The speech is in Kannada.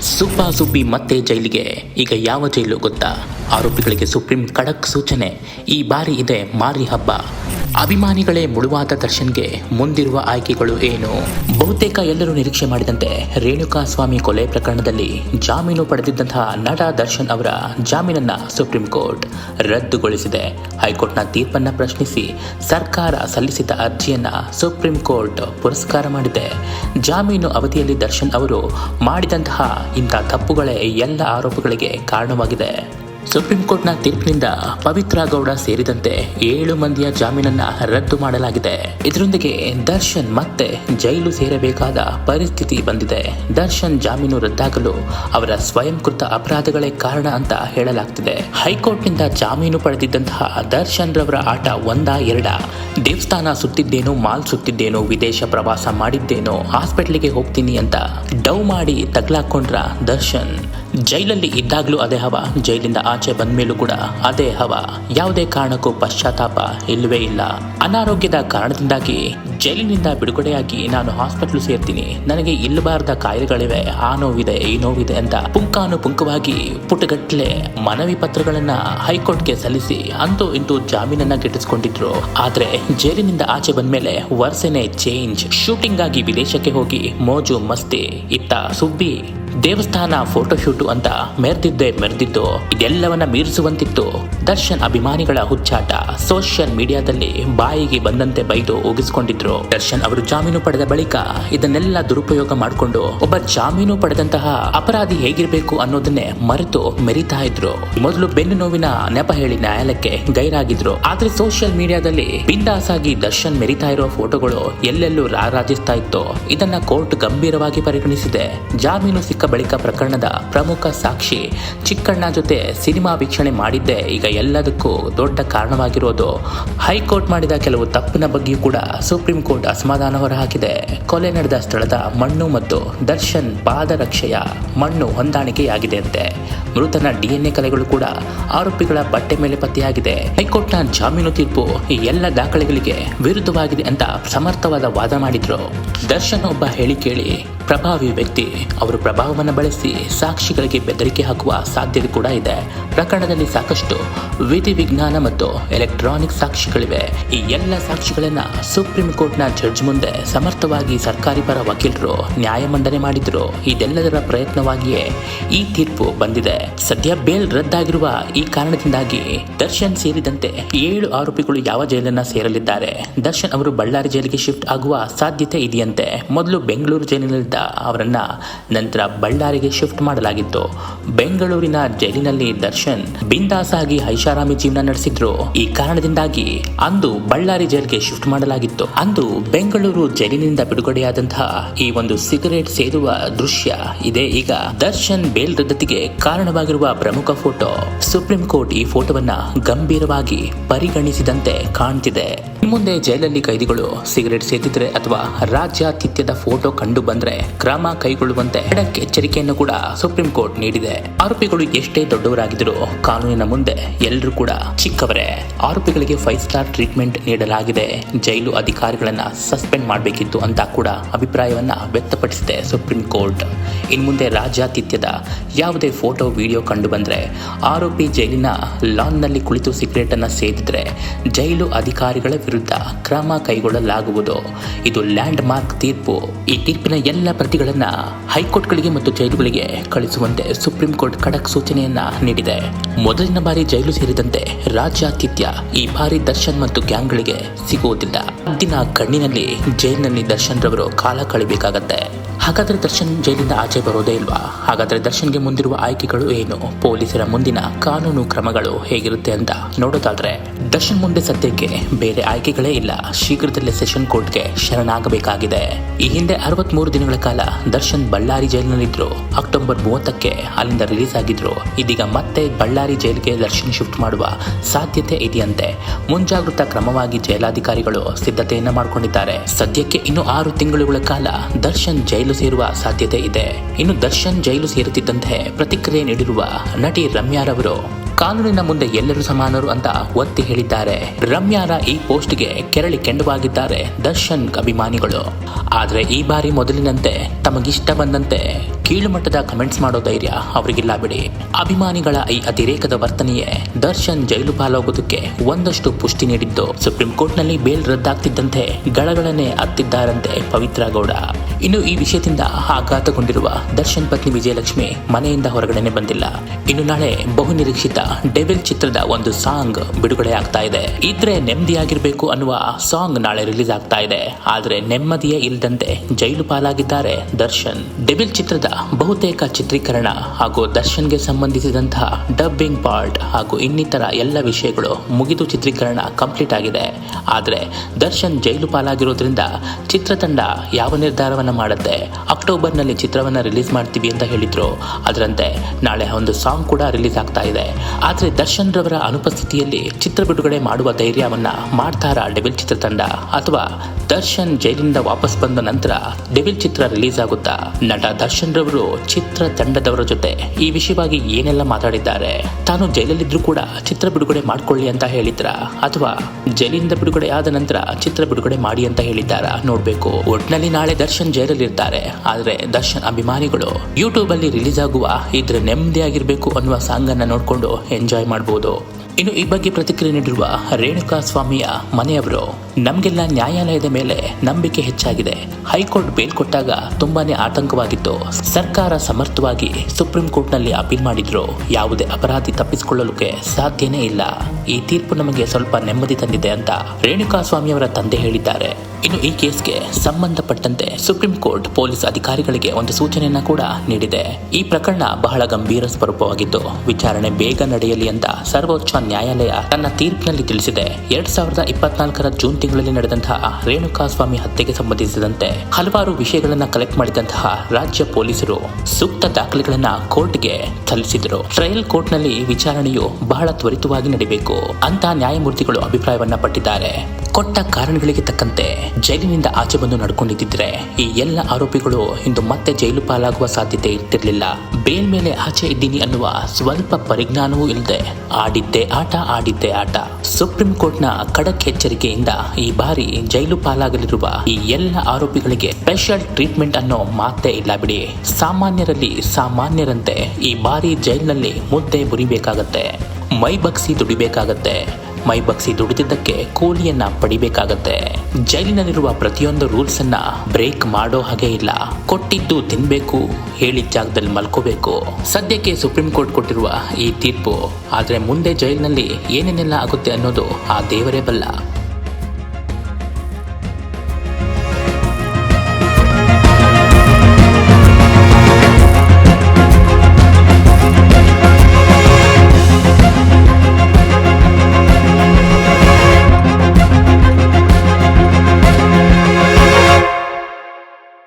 ಸುಬ್ಬ ಸುಬ್ಬಿ ಮತ್ತೆ ಜೈಲಿಗೆ. ಈಗ ಯಾವ ಜೈಲು ಗೊತ್ತಾ? ಆರೋಪಿಗಳಿಗೆ ಸುಪ್ರೀಂ ಖಡಕ್ ಸೂಚನೆ. ಈ ಬಾರಿ ಇದೆ ಮಾರಿ ಹಬ್ಬ. ಅಭಿಮಾನಿಗಳೇ ಮುಳುವಾದ ದರ್ಶನ್ಗೆ ಮುಂದಿರುವ ಆಯ್ಕೆಗಳು ಏನು? ಬಹುತೇಕ ಎಲ್ಲರೂ ನಿರೀಕ್ಷೆ ಮಾಡಿದಂತೆ ರೇಣುಕಾ ಸ್ವಾಮಿ ಕೊಲೆ ಪ್ರಕರಣದಲ್ಲಿ ಜಾಮೀನು ಪಡೆದಿದ್ದಂತಹ ನಟ ದರ್ಶನ್ ಅವರ ಜಾಮೀನನ್ನ ಸುಪ್ರೀಂ ಕೋರ್ಟ್ ರದ್ದುಗೊಳಿಸಿದೆ. ಹೈಕೋರ್ಟ್ನ ತೀರ್ಪನ್ನ ಪ್ರಶ್ನಿಸಿ ಸರ್ಕಾರ ಸಲ್ಲಿಸಿದ ಅರ್ಜಿಯನ್ನ ಸುಪ್ರೀಂ ಕೋರ್ಟ್ ಪುರಸ್ಕಾರ ಮಾಡಿದೆ. ಜಾಮೀನು ಅವಧಿಯಲ್ಲಿ ದರ್ಶನ್ ಅವರು ಮಾಡಿದಂತಹ ಇಂಥ ತಪ್ಪುಗಳೇ ಎಲ್ಲ ಆರೋಪಗಳಿಗೆ ಕಾರಣವಾಗಿದೆ. ಸುಪ್ರೀಂ ಕೋರ್ಟ್ನ ತೀರ್ಪಿನಿಂದ ಪವಿತ್ರ ಗೌಡ ಸೇರಿದಂತೆ ಏಳು ಮಂದಿಯ ಜಾಮೀನನ್ನ ರದ್ದು ಮಾಡಲಾಗಿದೆ. ಇದರೊಂದಿಗೆ ದರ್ಶನ್ ಮತ್ತೆ ಜೈಲು ಸೇರಬೇಕಾದ ಪರಿಸ್ಥಿತಿ ಬಂದಿದೆ. ದರ್ಶನ್ ಜಾಮೀನು ರದ್ದಾಗಲು ಅವರ ಸ್ವಯಂಕೃತ ಅಪರಾಧಗಳೇ ಕಾರಣ ಅಂತ ಹೇಳಲಾಗ್ತಿದೆ. ಹೈಕೋರ್ಟ್ನಿಂದ ಜಾಮೀನು ಪಡೆದಿದ್ದಂತಹ ದರ್ಶನ್ ರವರ ಆಟ ಒಂದ ಎರಡ? ದೇವಸ್ಥಾನ ಸುತ್ತಿದ್ದೇನೋ, ಮಾಲ್ ಸುತ್ತಿದ್ದೇನೋ, ವಿದೇಶ ಪ್ರವಾಸ ಮಾಡಿದ್ದೇನೋ, ಹಾಸ್ಪಿಟ್ಲಿಗೆ ಹೋಗ್ತೀನಿ ಅಂತ ಡೌ ಮಾಡಿ ತಗ್ಲಾಕೊಂಡ್ರ ದರ್ಶನ್. ಜೈಲಲ್ಲಿ ಇದ್ದಾಗಲೂ ಅದೇ ಹವ. ಜೈಲಿಂದ ಆಚೆ ಬಂದ ಮೇಲೂ ಕೂಡ ಅದೇ ಹವ. ಯಾವುದೇ ಕಾರಣಕ್ಕೂ ಪಶ್ಚಾತ್ತಾಪ ಇಲ್ಲವೇ ಇಲ್ಲ. ಅನಾರೋಗ್ಯದ ಕಾರಣದಿಂದಾಗಿ ಜೈಲಿನಿಂದ ಬಿಡುಗಡೆಯಾಗಿ ನಾನು ಹಾಸ್ಪಿಟ್ಲು ಸೇರ್ತೀನಿ. ನನಗೆ ಇಲ್ಲಬಾರದ ಕಾಯಿಲೆಗಳಿವೆ, ಆ ನೋವಿದೆ, ಈ ನೋವಿದೆ ಅಂತ ಪುಂಕಾನುಪುಂಕವಾಗಿ ಪುಟಗಟ್ಟಲೆ ಮನವಿ ಪತ್ರಗಳನ್ನ ಹೈಕೋರ್ಟ್ಗೆ ಸಲ್ಲಿಸಿ ಅಂತೂ ಇಂತೂ ಜಾಮೀನನ್ನ ಗಿಟ್ಟಿಸ್ಕೊಂಡಿದ್ರು. ಆದ್ರೆ ಜೈಲಿನಿಂದ ಆಚೆ ಬಂದ್ಮೇಲೆ ವರ್ಷನೇ ಚೇಂಜ್. ಶೂಟಿಂಗ್ ಆಗಿ ವಿದೇಶಕ್ಕೆ ಹೋಗಿ ಮೋಜು ಮಸ್ತಿ ಇತ್ತ ಸುಬ್ಬಿ ದೇವಸ್ಥಾನ ಫೋಟೋಶೂಟು ಅಂತ ಮೆರೆದಿದ್ದೇ ಮೆರೆದಿದ್ದು ಇದೆಲ್ಲವನ್ನ ಮೀರಿಸುವಂತಿತ್ತು. ದರ್ಶನ್ ಅಭಿಮಾನಿಗಳ ಹುಚ್ಚಾಟ. ಸೋಷಿಯಲ್ ಮೀಡಿಯಾದಲ್ಲಿ ಬಾಯಿಗೆ ಬಂದಂತೆ ಬೈದು ಉಗಿಸಿಕೊಂಡಿದ್ರು. ದರ್ಶನ್ ಅವರು ಜಾಮೀನು ಪಡೆದ ಬಳಿಕ ಇದನ್ನೆಲ್ಲ ದುರುಪಯೋಗ ಮಾಡಿಕೊಂಡು ಒಬ್ಬ ಜಾಮೀನು ಪಡೆದಂತಹ ಅಪರಾಧಿ ಹೇಗಿರಬೇಕು ಅನ್ನೋದನ್ನೇ ಮರೆತು ಮೆರಿತಾ ಇದ್ರು. ಮೊದಲು ಬೆನ್ನು ನೋವಿನ ನೆಪ ಹೇಳಿ ನ್ಯಾಯಾಲಯಕ್ಕೆ ಗೈರಾಗಿದ್ರು. ಆದ್ರೆ ಸೋಷಿಯಲ್ ಮೀಡಿಯಾದಲ್ಲಿ ಬಿಂದಾಸ್ ಆಗಿ ದರ್ಶನ್ ಮೆರಿತಾ ಇರೋ ಫೋಟೋಗಳು ಎಲ್ಲೆಲ್ಲೂ ರಾರಾಜಿಸ್ತಾ ಇತ್ತು. ಇದನ್ನ ಕೋರ್ಟ್ ಗಂಭೀರವಾಗಿ ಪರಿಗಣಿಸಿದೆ. ಜಾಮೀನು ಸಿಕ್ಕ ಬಳಿಕ ಪ್ರಕರಣದ ಪ್ರಮುಖ ಸಾಕ್ಷಿ ಚಿಕ್ಕಣ್ಣ ಜೊತೆ ಸಿನಿಮಾ ವೀಕ್ಷಣೆ ಮಾಡಿದ್ದೆ ಈಗ ಎಲ್ಲದಕ್ಕೂ ದೊಡ್ಡ ಕಾರಣವಾಗಿರೋದು ಹೈಕೋರ್ಟ್ ಮಾಡಿದ ಕೆಲವು ತಪ್ಪಿನ ಬಗ್ಗೆಯೂ ಕೂಡ ಸುಪ್ರೀಂ ಕೋರ್ಟ್ ಅಸಮಾಧಾನ ಹೊರಹಾಕಿದೆ. ಕೊಲೆ ನಡೆದ ಸ್ಥಳದ ಮಣ್ಣು ಮತ್ತು ದರ್ಶನ್ ಪಾದರಕ್ಷೆಯ ಮಣ್ಣು ಹೊಂದಾಣಿಕೆಯಾಗಿದೆ ಅಂತೆ ಮೃತನ ಡಿಎನ್ಎ ಕಲೆಗಳು ಕೂಡ ಆರೋಪಿಗಳ ಬಟ್ಟೆ ಮೇಲೆ ಪತ್ತೆಯಾಗಿದೆ. ಹೈಕೋರ್ಟ್ನ ಜಾಮೀನು ತೀರ್ಪು ಈ ಎಲ್ಲ ದಾಖಲೆಗಳಿಗೆ ವಿರುದ್ಧವಾಗಿದೆ ಅಂತ ಸಮರ್ಥವಾದ ವಾದ ಮಾಡಿದ್ರು. ದರ್ಶನ್ ಒಬ್ಬ ಹೇಳಿ ಕೇಳಿ, ಪ್ರಭಾವಿ ವ್ಯಕ್ತಿ, ಅವರು ಪ್ರಭಾವವನ್ನು ಬಳಸಿ ಸಾಕ್ಷಿಗಳಿಗೆ ಬೆದರಿಕೆ ಹಾಕುವ ಸಾಧ್ಯತೆ ಕೂಡ ಇದೆ. ಪ್ರಕರಣದಲ್ಲಿ ಸಾಕಷ್ಟು ವಿಧಿ ವಿಜ್ಞಾನ ಮತ್ತು ಎಲೆಕ್ಟ್ರಾನಿಕ್ ಸಾಕ್ಷಿಗಳಿವೆ. ಈ ಎಲ್ಲ ಸಾಕ್ಷಿಗಳನ್ನ ಸುಪ್ರೀಂ ಕೋರ್ಟ್ನ ಜಡ್ಜ್ ಮುಂದೆ ಸಮರ್ಥವಾಗಿ ಸರ್ಕಾರಿ ಪರ ವಕೀಲರು ನ್ಯಾಯ ಮಂಡನೆ ಮಾಡಿದ್ರು. ಇದೆಲ್ಲದರ ಪ್ರಯತ್ನವಾಗಿಯೇ ಈ ತೀರ್ಪು ಬಂದಿದೆ. ಸದ್ಯ ಬೇಲ್ ರದ್ದಾಗಿರುವ ಈ ಕಾರಣದಿಂದಾಗಿ ದರ್ಶನ್ ಸೇರಿದಂತೆ ಏಳು ಆರೋಪಿಗಳು ಯಾವ ಜೈಲನ್ನ ಸೇರಲಿದ್ದಾರೆ. ದರ್ಶನ್ ಅವರು ಬಳ್ಳಾರಿ ಜೈಲಿಗೆ ಶಿಫ್ಟ್ ಆಗುವ ಸಾಧ್ಯತೆ ಇದೆಯಂತೆ. ಮೊದಲು ಬೆಂಗಳೂರು ಜೈಲಿನಲ್ಲಿದ್ದ ಅವರನ್ನ ನಂತರ ಬಳ್ಳಾರಿಗೆ ಶಿಫ್ಟ್ ಮಾಡಲಾಗಿತ್ತು. ಬೆಂಗಳೂರಿನ ಜೈಲಿನಲ್ಲಿ ದರ್ಶನ್ ಬಿಂದಾಸ್ ಆಗಿ ಐಷಾರಾಮಿ ಜೀವನ ನಡೆಸಿದ್ರು. ಈ ಕಾರಣದಿಂದಾಗಿ ಅಂದು ಬಳ್ಳಾರಿ ಜೈಲ್ಗೆ ಶಿಫ್ಟ್ ಮಾಡಲಾಗಿತ್ತು. ಅಂದು ಬೆಂಗಳೂರು ಜೈಲಿನಿಂದ ಬಿಡುಗಡೆಯಾದಂತಹ ಈ ಒಂದು ಸಿಗರೇಟ್ ಸೇರುವ ದೃಶ್ಯ ಇದೆ ಈಗ ದರ್ಶನ್ ಬೇಲ್ ರದ್ದತಿಗೆ ಕಾರಣವಾಗಿರುವ ಪ್ರಮುಖ ಫೋಟೋ. ಸುಪ್ರೀಂ ಕೋರ್ಟ್ ಈ ಫೋಟೋವನ್ನ ಗಂಭೀರವಾಗಿ ಪರಿಗಣಿಸಿದಂತೆ ಕಾಣ್ತಿದೆ. ಮುಂದೆ ಜೈಲಲ್ಲಿ ಕೈದಿಗಳು ಸಿಗರೆಟ್ ಸೇದಿದ್ರೆ ಅಥವಾ ರಾಜ್ಯಾತಿಥ್ಯದ ಫೋಟೋ ಕಂಡು ಬಂದ್ರೆ ಕ್ರಮ ಕೈಗೊಳ್ಳುವಂತೆ ಖಡಕ್ ಎಚ್ಚರಿಕೆಯನ್ನು ಕೂಡ ಸುಪ್ರೀಂ ಕೋರ್ಟ್ ನೀಡಿದೆ. ಆರೋಪಿಗಳು ಎಷ್ಟೇ ದೊಡ್ಡವರಾಗಿದ್ದರೂ ಕಾನೂನಿನ ಮುಂದೆ ಎಲ್ಲರೂ ಕೂಡ ಚಿಕ್ಕವರೇ. ಆರೋಪಿಗಳಿಗೆ ಫೈವ್ ಸ್ಟಾರ್ ಟ್ರೀಟ್ಮೆಂಟ್ ನೀಡಲಾಗಿದೆ. ಜೈಲು ಅಧಿಕಾರಿಗಳನ್ನ ಸಸ್ಪೆಂಡ್ ಮಾಡಬೇಕಿತ್ತು ಅಂತ ಕೂಡ ಅಭಿಪ್ರಾಯವನ್ನ ವ್ಯಕ್ತಪಡಿಸಿದೆ ಸುಪ್ರೀಂ ಕೋರ್ಟ್. ಇನ್ ಮುಂದೆ ರಾಜ್ಯಾತಿಥ್ಯದ ಯಾವುದೇ ಫೋಟೋ, ವಿಡಿಯೋ ಕಂಡು ಬಂದ್ರೆ ಆರೋಪಿ ಜೈಲಿನ ಲಾನ್ನಲ್ಲಿ ಕುಳಿತು ಸಿಗರೇಟ್ ಅನ್ನ ಸೇದಿದ್ರೆ ಜೈಲು ಅಧಿಕಾರಿಗಳ ವಿರುದ್ಧ ಕ್ರಮ ಕೈಗೊಳ್ಳಲಾಗುವುದು. ಇದು ಲ್ಯಾಂಡ್ ಮಾರ್ಕ್ ತೀರ್ಪು. ಈ ತೀರ್ಪಿನ ಎಲ್ಲ ಪ್ರತಿಗಳನ್ನ ಹೈಕೋರ್ಟ್ಗಳಿಗೆ ಮತ್ತು ಜೈಲುಗಳಿಗೆ ಕಳಿಸುವಂತೆ ಸುಪ್ರೀಂ ಕೋರ್ಟ್ ಖಡಕ್ ಸೂಚನೆಯನ್ನ ನೀಡಿದೆ. ಮೊದಲಿನ ಬಾರಿ ಜೈಲು ಸೇರಿದಂತೆ ರಾಜ್ಯಾತಿಥ್ಯ ಈ ಬಾರಿ ದರ್ಶನ್ ಮತ್ತು ಗ್ಯಾಂಗ್ಗಳಿಗೆ ಸಿಗುವುದಿಲ್ಲ. ದಿನ ಕಣ್ಣಿನಲ್ಲಿ ಜೈಲಿನಲ್ಲಿ ದರ್ಶನ್ ರವರು ಕಾಲ ಕಳಿಬೇಕಾಗತ್ತೆ. ಹಾಗಾದ್ರೆ ದರ್ಶನ್ ಜೈಲಿಂದ ಆಚೆ ಬರೋದೇ ಇಲ್ವಾ? ಹಾಗಾದ್ರೆ ದರ್ಶನ್ಗೆ ಮುಂದಿರುವ ಆಯ್ಕೆಗಳು ಏನು? ಪೊಲೀಸರ ಮುಂದಿನ ಕಾನೂನು ಕ್ರಮಗಳು ಹೇಗಿರುತ್ತೆ ಅಂತ ನೋಡೋದಾದ್ರೆ ದರ್ಶನ್ ಮುಂದೆ ಸದ್ಯಕ್ಕೆ ಬೇರೆ ಆಯ್ಕೆಗಳೇ ಇಲ್ಲ. ಶೀಘ್ರದಲ್ಲೇ ಸೆಷನ್ ಕೋರ್ಟ್ಗೆ ಶರಣಾಗಬೇಕಾಗಿದೆ. ಈ ಹಿಂದೆ ಅರವತ್ಮೂರು ದಿನಗಳ ಕಾಲ ದರ್ಶನ್ ಬಳ್ಳಾರಿ ಜೈಲಿನಲ್ಲಿದ್ದರು. ಅಕ್ಟೋಬರ್ ಮೂವತ್ತಕ್ಕೆ ಅಲ್ಲಿಂದ ರಿಲೀಸ್ ಆಗಿದ್ರು ಇದೀಗ ಮತ್ತೆ ಬಳ್ಳಾರಿ ಜೈಲಿಗೆ ದರ್ಶನ್ ಶಿಫ್ಟ್ ಮಾಡುವ ಸಾಧ್ಯತೆ ಇದೆಯಂತೆ. ಮುಂಜಾಗ್ರತಾ ಕ್ರಮವಾಗಿ ಜೈಲಾಧಿಕಾರಿಗಳು ಸಿದ್ಧತೆಯನ್ನ ಮಾಡಿಕೊಂಡಿದ್ದಾರೆ. ಸದ್ಯಕ್ಕೆ ಇನ್ನು ಆರು ತಿಂಗಳುಗಳ ಕಾಲ ದರ್ಶನ್ ಜೈಲು ಸೇರುವ ಸಾಧ್ಯತೆ ಇದೆ. ಇನ್ನು ದರ್ಶನ್ ಜೈಲು ಸೇರುತ್ತಿದ್ದಂತೆ ಪ್ರತಿಕ್ರಿಯೆ ನೀಡಿರುವ ನಟಿ ರಮ್ಯಾರವರು ಕಾನೂನಿನ ಮುಂದೆ ಎಲ್ಲರೂ ಸಮಾನರು ಅಂತ ಒತ್ತಿ ಹೇಳಿದ್ದಾರೆ. ರಮ್ಯಾರ ಈ ಪೋಸ್ಟ್ಗೆ ಕೆರಳಿ ಕೆಂಡವಾಗಿದ್ದಾರೆ ದರ್ಶನ್ ಅಭಿಮಾನಿಗಳು. ಆದರೆ ಈ ಬಾರಿ ಮೊದಲಿನಂತೆ ತಮಗಿಷ್ಟ ಬಂದಂತೆ ಕೀಳುಮಟ್ಟದ ಕಮೆಂಟ್ಸ್ ಮಾಡೋ ಧೈರ್ಯ ಅವರಿಗಿಲ್ಲ ಬಿಡಿ. ಅಭಿಮಾನಿಗಳ ಈ ಅತಿರೇಕದ ವರ್ತನೆಯೇ ದರ್ಶನ್ ಜೈಲು ಪಾಲಾಗೋದಕ್ಕೆ ಒಂದಷ್ಟು ಪುಷ್ಟಿ ನೀಡಿದ್ದು. ಸುಪ್ರೀಂ ಕೋರ್ಟ್ನಲ್ಲಿ ಬೇಲ್ ರದ್ದಾಗ್ತಿದ್ದಂತೆ ಗಳಗಳನ್ನೇ ಅತ್ತಿದ್ದಾರಂತೆ ಪವಿತ್ರ ಗೌಡ. ಇನ್ನು ಈ ವಿಷಯದಿಂದ ಆಘಾತಗೊಂಡಿರುವ ದರ್ಶನ್ ಪತ್ನಿ ವಿಜಯಲಕ್ಷ್ಮಿ ಮನೆಯಿಂದ ಹೊರಗಡೆನೆ ಬಂದಿಲ್ಲ. ಇನ್ನು ನಾಳೆ ಬಹು ನಿರೀಕ್ಷಿತ ಡೆವಿಲ್ ಚಿತ್ರದ ಒಂದು ಸಾಂಗ್ ಬಿಡುಗಡೆ ಆಗ್ತಾ ಇದೆ. ಇದ್ರೆ ನೆಮ್ಮದಿಯಾಗಿರ್ಬೇಕು ಅನ್ನುವ ಸಾಂಗ್ ನಾಳೆ ರಿಲೀಸ್ ಆಗ್ತಾ ಇದೆ. ಆದ್ರೆ ನೆಮ್ಮದಿಯೇ ಇಲ್ಲದಂತೆ ಜೈಲು ಪಾಲಾಗಿದ್ದಾರೆ ದರ್ಶನ್. ಡೆವಿಲ್ ಚಿತ್ರದ ಬಹುತೇಕ ಚಿತ್ರೀಕರಣ ಹಾಗೂ ದರ್ಶನ್ಗೆ ಸಂಬಂಧಿಸಿದಂತಹ ಡಬ್ಬಿಂಗ್ ಪಾರ್ಟ್ ಹಾಗೂ ಇನ್ನಿತರ ಎಲ್ಲ ವಿಷಯಗಳು ಮುಗಿದು ಚಿತ್ರೀಕರಣ ಕಂಪ್ಲೀಟ್ ಆಗಿದೆ. ಆದ್ರೆ ದರ್ಶನ್ ಜೈಲು ಪಾಲಾಗಿರೋದ್ರಿಂದ ಚಿತ್ರತಂಡ ಯಾವ ನಿರ್ಧಾರವನ್ನ ಮಾಡುತ್ತೆ. ಅಕ್ಟೋಬರ್ನಲ್ಲಿ ಚಿತ್ರವನ್ನ ರಿಲೀಸ್ ಮಾಡ್ತೀವಿ ಅಂತ ಹೇಳಿದ್ರು. ಅದರಂತೆ ನಾಳೆ ಒಂದು ಸಾಂಗ್ ಕೂಡ ರಿಲೀಸ್ ಆಗ್ತಾ ಇದೆ. ಆದ್ರೆ ದರ್ಶನ್ ರವರ ಅನುಪಸ್ಥಿತಿಯಲ್ಲಿ ಚಿತ್ರ ಬಿಡುಗಡೆ ಮಾಡುವ ಧೈರ್ಯವನ್ನು ಮಾಡ್ತಾರಾ ಡೆವಿಲ್ ಚಿತ್ರತಂಡ? ಅಥವಾ ದರ್ಶನ್ ಜೈಲಿನಿಂದ ವಾಪಸ್ ಬಂದ ನಂತರ ಡೆವಿಲ್ ಚಿತ್ರ ರಿಲೀಸ್ ಆಗುತ್ತಾ? ನಟ ದರ್ಶನ್ ರವರು ಚಿತ್ರ ತಂಡದವರ ಜೊತೆ ಈ ವಿಷಯವಾಗಿ ಏನೆಲ್ಲ ಮಾತಾಡಿದ್ದಾರೆ? ತಾನು ಜೈಲಲ್ಲಿದ್ರು ಕೂಡ ಚಿತ್ರ ಬಿಡುಗಡೆ ಮಾಡ್ಕೊಳ್ಳಿ ಅಂತ ಹೇಳಿದ್ರ? ಅಥವಾ ಜೈಲಿನಿಂದ ಬಿಡುಗಡೆ ಆದ ನಂತರ ಚಿತ್ರ ಬಿಡುಗಡೆ ಮಾಡಿ ಅಂತ ಹೇಳಿದ್ದಾರ? ನೋಡ್ಬೇಕು. ಒಟ್ನಲ್ಲಿ ನಾಳೆ ದರ್ಶನ್ ಜೈಲಲ್ಲಿರ್ತಾರೆ. ಆದ್ರೆ ದರ್ಶನ್ ಅಭಿಮಾನಿಗಳು ಯೂಟ್ಯೂಬ್ ಅಲ್ಲಿ ರಿಲೀಸ್ ಆಗುವ ಇದ್ರೆ ನೆಮ್ಮದಿಯಾಗಿರ್ಬೇಕು ಅನ್ನುವ ಸಾಂಗ್ ಅನ್ನ ನೋಡ್ಕೊಂಡು ಎಂಜಾಯ್ ಮಾಡಬಹುದು ಇನ್ನು ಈ ಬಗ್ಗೆ ಪ್ರತಿಕ್ರಿಯೆ ನೀಡಿರುವ ರೇಣುಕಾ ಸ್ವಾಮಿಯ ಮನೆಯವರು, ನಮಗೆಲ್ಲ ನ್ಯಾಯಾಲಯದ ಮೇಲೆ ನಂಬಿಕೆ ಹೆಚ್ಚಾಗಿದೆ. ಹೈಕೋರ್ಟ್ ಬೇಲ್ ಕೊಟ್ಟಾಗ ತುಂಬಾನೇ ಆತಂಕವಾಗಿತ್ತು. ಸರ್ಕಾರ ಸಮರ್ಥವಾಗಿ ಸುಪ್ರೀಂ ಕೋರ್ಟ್ನಲ್ಲಿ ಅಪೀಲ್ ಮಾಡಿದ್ರು. ಯಾವುದೇ ಅಪರಾಧಿ ತಪ್ಪಿಸಿಕೊಳ್ಳಲಿಕ್ಕೆ ಸಾಧ್ಯನೇ ಇಲ್ಲ. ಈ ತೀರ್ಪು ನಮಗೆ ಸ್ವಲ್ಪ ನೆಮ್ಮದಿ ತಂದಿದೆ ಅಂತ ರೇಣುಕಾ ಸ್ವಾಮಿಯವರ ತಂದೆ ಹೇಳಿದ್ದಾರೆ. ಇನ್ನು ಈ ಕೇಸ್ಗೆ ಸಂಬಂಧಪಟ್ಟಂತೆ ಸುಪ್ರೀಂ ಕೋರ್ಟ್ ಪೊಲೀಸ್ ಅಧಿಕಾರಿಗಳಿಗೆ ಒಂದು ಸೂಚನೆಯನ್ನ ಕೂಡ ನೀಡಿದೆ. ಈ ಪ್ರಕರಣ ಬಹಳ ಗಂಭೀರ ಸ್ವರೂಪವಾಗಿದ್ದು, ವಿಚಾರಣೆ ಬೇಗ ನಡೆಯಲಿ ಅಂತ ಸರ್ವೋಚ್ಚ ನ್ಯಾಯಾಲಯ ತನ್ನ ತೀರ್ಪಿನಲ್ಲಿ ತಿಳಿಸಿದೆ. ಎರಡ್ ಸಾವಿರದ ಇಪ್ಪತ್ನಾಲ್ಕರ ಜೂನ್ ತಿಂಗಳಲ್ಲಿ ನಡೆದಂತಹ ರೇಣುಕಾಸ್ವಾಮಿ ಹತ್ಯೆಗೆ ಸಂಬಂಧಿಸಿದಂತೆ ಹಲವಾರು ವಿಷಯಗಳನ್ನ ಕಲೆಕ್ಟ್ ಮಾಡಿದಂತಹ ರಾಜ್ಯ ಪೊಲೀಸರು ಸೂಕ್ತ ದಾಖಲೆಗಳನ್ನ ಕೋರ್ಟ್ಗೆ ಸಲ್ಲಿಸಿದರು. ಟ್ರಯಲ್ ಕೋರ್ಟ್ನಲ್ಲಿ ವಿಚಾರಣೆಯು ಬಹಳ ತ್ವರಿತವಾಗಿ ನಡೀಬೇಕು ಅಂತ ನ್ಯಾಯಮೂರ್ತಿಗಳು ಅಭಿಪ್ರಾಯವನ್ನ ಪಟ್ಟಿದ್ದಾರೆ. ಕೊಟ್ಟ ಕಾರಣಗಳಿಗೆ ತಕ್ಕಂತೆ ಜೈಲಿನಿಂದ ಆಚೆ ಬಂದು ನಡ್ಕೊಂಡಿದ್ದಿದ್ರೆ ಈ ಎಲ್ಲ ಆರೋಪಿಗಳು ಇಂದು ಮತ್ತೆ ಜೈಲು ಪಾಲಾಗುವ ಸಾಧ್ಯತೆ ಇರ್ತಿರ್ಲಿಲ್ಲ. ಬೇಲ್ ಮೇಲೆ ಆಚೆ ಇದ್ದೀನಿ ಅನ್ನುವ ಸ್ವಲ್ಪ ಪರಿಜ್ಞಾನವೂ ಇಲ್ಲದೆ ಆಡಿದ್ದೆ ಆಟ ಆಡಿದ್ದೆ ಆಟ. ಸುಪ್ರೀಂ ಕೋರ್ಟ್ನ ಖಡಕ್ ಎಚ್ಚರಿಕೆಯಿಂದ ಈ ಬಾರಿ ಜೈಲು ಪಾಲಾಗಲಿರುವ ಈ ಎಲ್ಲ ಆರೋಪಿಗಳಿಗೆ ಸ್ಪೆಷಲ್ ಟ್ರೀಟ್ಮೆಂಟ್ ಅನ್ನೋ ಮಾತೇ ಇಲ್ಲ ಬಿಡಿ. ಸಾಮಾನ್ಯರಲ್ಲಿ ಸಾಮಾನ್ಯರಂತೆ ಈ ಬಾರಿ ಜೈಲಿನಲ್ಲಿ ಮುದ್ದೆ ಮುರಿಬೇಕಾಗತ್ತೆ, ಮೈ ಬಗ್ಸಿ ದುಡಿಬೇಕಾಗತ್ತೆ. ಮೈ ಬಗ್ಸಿ ದುಡಿದಿದ್ದಕ್ಕೆ ಕೂಲಿಯನ್ನ ಪಡಿಬೇಕಾಗತ್ತೆ. ಜೈಲಿನಲ್ಲಿರುವ ಪ್ರತಿಯೊಂದು ರೂಲ್ಸ್ ಅನ್ನ ಬ್ರೇಕ್ ಮಾಡೋ ಹಾಗೆ ಇಲ್ಲ. ಕೊಟ್ಟಿದ್ದು ತಿನ್ಬೇಕು, ಹೇಳಿದ ಜಾಗದಲ್ಲಿ ಮಲ್ಕೋಬೇಕು. ಸದ್ಯಕ್ಕೆ ಸುಪ್ರೀಂ ಕೋರ್ಟ್ ಕೊಟ್ಟಿರುವ ಈ ತೀರ್ಪು, ಆದ್ರೆ ಮುಂದೆ ಜೈಲಿನಲ್ಲಿ ಏನೇನೆಲ್ಲ ಆಗುತ್ತೆ ಅನ್ನೋದು ಆ ದೇವರೇ ಬಲ್ಲ.